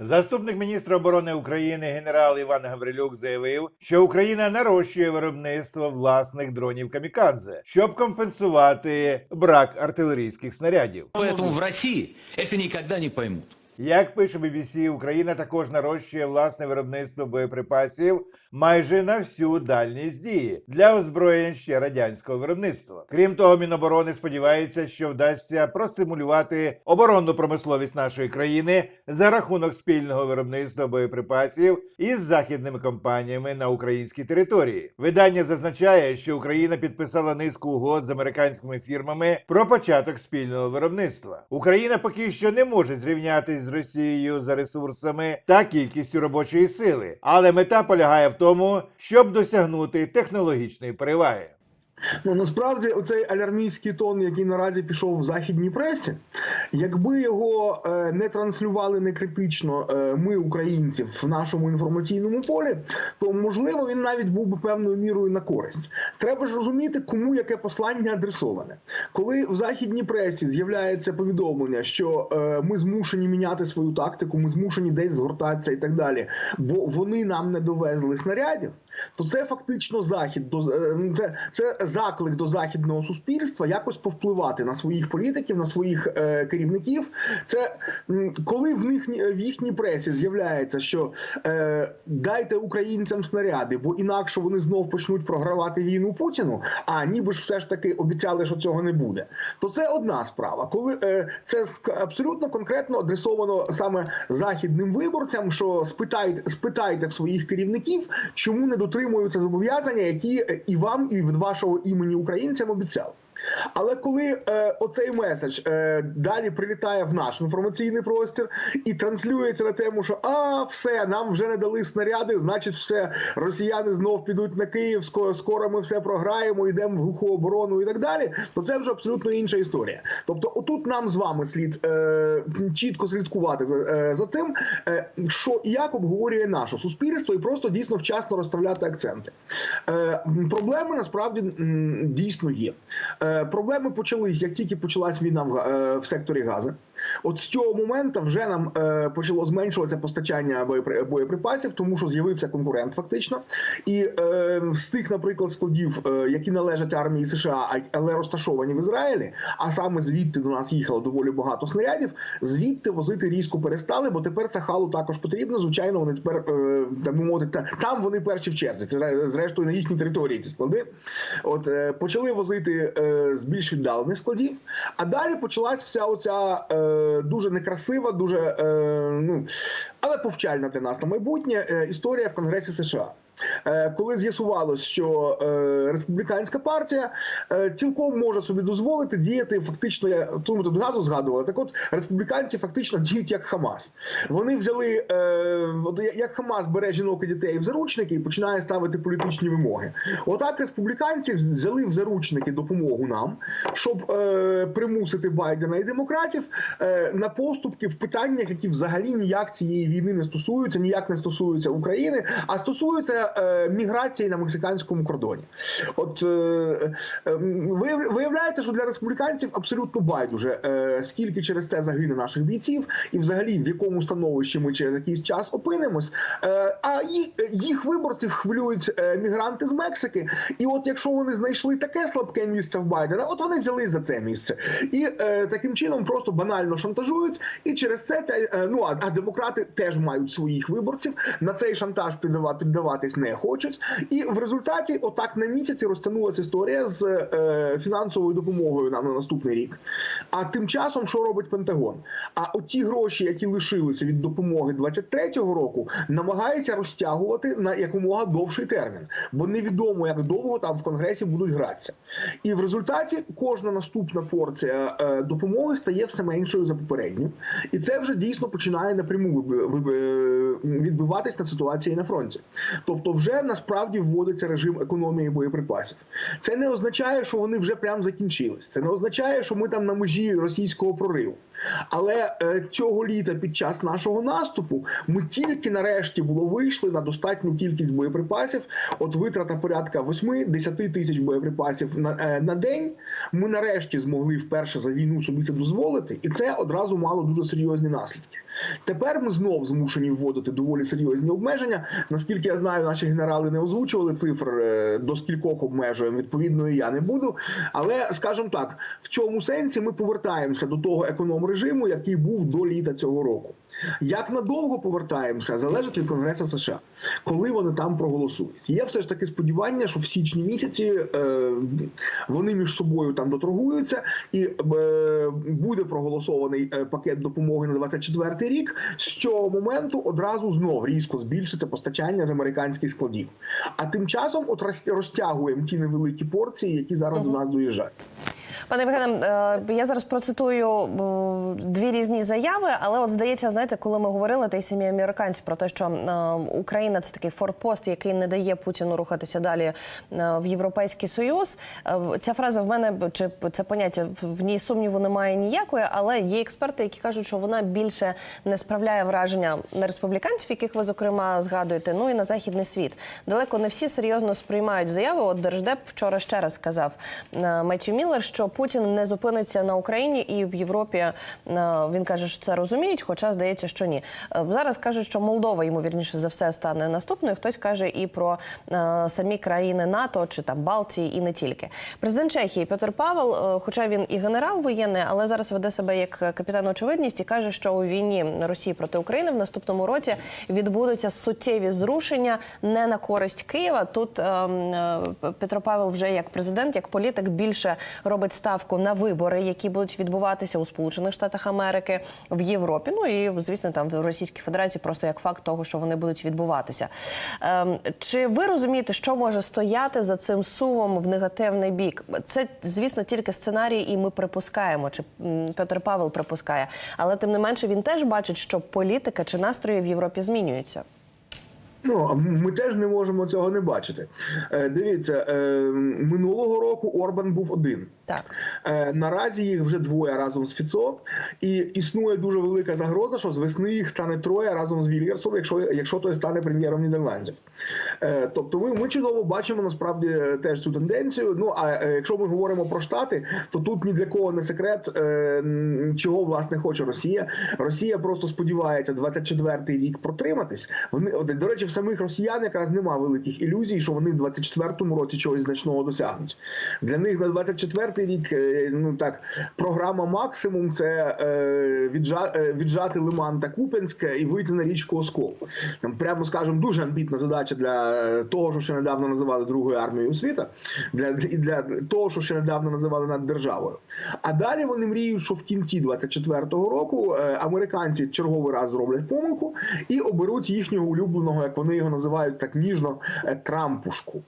Заступник міністра оборони України генерал Іван Гаврилюк заявив, що Україна нарощує виробництво власних дронів камікадзе, щоб компенсувати брак артилерійських снарядів. Тому в Росії це ніколи не поймут. Як пише BBC, Україна також нарощує власне виробництво боєприпасів майже на всю дальність дії для озброєнь ще радянського виробництва. Крім того, Міноборони сподівається, що вдасться простимулювати оборонну промисловість нашої країни за рахунок спільного виробництва боєприпасів із західними компаніями на українській території. Видання зазначає, що Україна підписала низку угод з американськими фірмами про початок спільного виробництва. Україна поки що не може зрівнятись з Росією за ресурсами та кількістю робочої сили, але мета полягає в тому, щоб досягнути технологічної переваги. Ну насправді оцей алярмійський тон, який наразі пішов в західній пресі, якби його е, не транслювали не критично е, ми, українці, в нашому інформаційному полі, то можливо він навіть був би певною мірою на користь. Треба ж розуміти, кому яке послання адресоване. Коли в західній пресі з'являється повідомлення, що е, ми змушені міняти свою тактику, ми змушені десь згортатися і так далі, бо вони нам не довезли снарядів. То це фактично захід е, це, це заклик до західного суспільства якось повпливати на своїх політиків, на своїх е, керівників. Це коли в них в їхній пресі з'являється, що е, дайте українцям снаряди, бо інакше вони знов почнуть програвати війну Путіну. А ніби ж все ж таки обіцяли, що цього не буде. То це одна справа. Коли е, це абсолютно конкретно адресовано саме західним виборцям, що спитайте, спитайте в своїх керівників, чому не дотримуються зобов'язання, які е, і вам, і від вашого імені українцям обіцяли. Але коли е, оцей меседж е, далі прилітає в наш інформаційний простір і транслюється на тему, що а все, нам вже не дали снаряди, значить, все, росіяни знов підуть на Київ, скоро, ми все програємо, йдемо в глуху оборону і так далі, то це вже абсолютно інша історія. Тобто, отут нам з вами слід е, чітко слідкувати за, е, за тим, е, що і як обговорює наше суспільство, і просто дійсно вчасно розставляти акценти. Е, проблеми насправді дійсно є. Е, Проблеми почались, як тільки почалась війна в, е, секторі Гази. От з цього моменту вже нам е, почало зменшуватися постачання боєпри- боєприпасів, тому що з'явився конкурент фактично. І е, з тих, наприклад, складів, е, які належать армії США, але розташовані в Ізраїлі, а саме звідти до нас їхало доволі багато снарядів. Звідти возити різко перестали, бо тепер Сахалу також потрібно. Звичайно, вони тепер е, мовити, та- там вони перші в черзі. Це зрештою на їхній території ці склади. От е, почали возити е, з більш віддалених складів, а далі почалась вся оця е, дуже некрасива, дуже е, ну але повчальна для нас на майбутнє е, історія в Конгресі США. Е, Коли з'ясувалось, що е, республіканська партія е, цілком може собі дозволити діяти фактично, я тому тут газу згадували. Так, от республіканці фактично діють як Хамас. Вони взяли як Хамас бере жінок і дітей в заручники і починає ставити політичні вимоги. Отак республіканці взяли в заручники допомогу нам, щоб примусити Байдена і демократів на поступки в питаннях, які взагалі ніяк цієї війни не стосуються, ніяк не стосуються України, а стосуються е, міграції на мексиканському кордоні. От е, е, ви- виявляється, що для республіканців абсолютно байдуже, е, скільки через це загине наших бійців, і взагалі в якому становищі ми через якийсь час опинимось. А їх, виборців хвилюють мігранти з Мексики. І от якщо вони знайшли таке слабке місце в Байдена, от вони взяли за це місце. І таким чином просто банально шантажують. І через це ну а демократи теж мають своїх виборців. На цей шантаж піддаватись не хочуть. І в результаті, отак на місяці, розтягнулася історія з е, фінансовою допомогою нам на наступний рік. А тим часом, що робить Пентагон? А оті гроші, які лишилися від допомоги 23-го року, намагається розтягувати на якомога довший термін, бо невідомо, як довго там в конгресі будуть гратися. І в результаті кожна наступна порція е, допомоги стає все меншою за попередню, і це вже дійсно починає напряму виби- відбиватись на ситуації на фронті. Тобто, вже насправді вводиться режим економії боєприпасів. Це не означає, що вони вже прям закінчились. Це не означає, що ми там на межі російського прориву. Але е, цього літа під час нашого наступу ми тільки нарешті було вийшли на достатню кількість боєприпасів. От витрата порядка 8-10 тисяч боєприпасів на, е, на день. Ми нарешті змогли вперше за війну собі це дозволити, і це одразу мало дуже серйозні наслідки. Тепер ми знов змушені вводити доволі серйозні обмеження. Наскільки я знаю, наші генерали не озвучували цифр е, до скількох обмежуємо. Відповідно, і я не буду. Але скажімо так, в цьому сенсі ми повертаємося до того економ режиму, який був до літа цього року. Як надовго повертаємося, залежить від Конгресу США, коли вони там проголосують. Є все ж таки сподівання, що в січні місяці е, вони між собою там доторгуються, і е, буде проголосований е, пакет допомоги на 24 рік. З цього моменту одразу знов різко збільшиться постачання з американських складів. А тим часом от розтягуємо ті невеликі порції, які зараз до нас доїжджають. Пане Євгене, е, я зараз процитую е, дві різні заяви, але от здається, знаєте, коли ми говорили, та й самі американці про те, що е, Україна це такий форпост, який не дає Путіну рухатися далі в Європейський Союз. Ця фраза в мене чи це поняття в- ній сумніву немає ніякої, але є експерти, які кажуть, що вона більше не справляє враження на республіканців, яких ви зокрема згадуєте, ну і на західний світ. Далеко не всі серйозно сприймають заяву. От Держдеп вчора ще раз сказав Меттью Міллер, що Путін не зупиниться на Україні і в Європі. е, Він каже, що це розуміють, хоча здається, що ні. Е, Зараз кажуть, що Молдова ймовірніше за все стане наступною. Хтось каже і про е, самі країни НАТО чи там Балтії, і не тільки. Президент Чехії Петр Павел, хоча він і генерал воєнний, але зараз веде себе як капітан очевидність і каже, що у війні Росії проти України в наступному році відбудуться суттєві зрушення не на користь Києва. Тут ем, Петро Павел вже як президент, як політик більше робить ставку на вибори, які будуть відбуватися у Сполучених Штатах Америки, в Європі. Ну і звісно, там в Російській Федерації, просто як факт того, що вони будуть відбуватися. Ем, чи ви розумієте, що може стояти за цим сувом в негативний бік? Це, звісно, тільки сценарій, і ми припускаємо, чи Петр Павел припускає. Але тим не менше він теж бачить, що політика чи настрої в Європі змінюються. Ну ми теж не можемо цього не бачити. Е, дивіться, е, минулого року Орбан був один. Так. Е, наразі їх вже двоє разом з Фіцо, і існує дуже велика загроза, що з весни їх стане троє разом з Вільгерсом, якщо, якщо той стане прем'єром Нідерландів. Е, тобто, ми, ми чудово бачимо насправді теж цю тенденцію. Ну а якщо ми говоримо про штати, то тут ні для кого не секрет, е, чого власне хоче Росія. Росія просто сподівається 24-й рік протриматись. Вони до речі, в самих росіян якраз немає великих ілюзій, що вони в 24-му році чогось значного досягнуть. Для них на 24-й рік, е, ну так, програма максимум це е, віджа, е, віджати Лиман та Купенськ і вийти на річку Оскол. Там, прямо скажемо, дуже амбітна задача для е, того, що ще недавно називали Другою армією світу, для, і для того, що ще недавно називали наддержавою. А далі вони мріють, що в кінці 24-го року е, американці черговий раз зроблять помилку і оберуть їхнього улюбленого, як вони його називають так ніжно, е, Трампушку.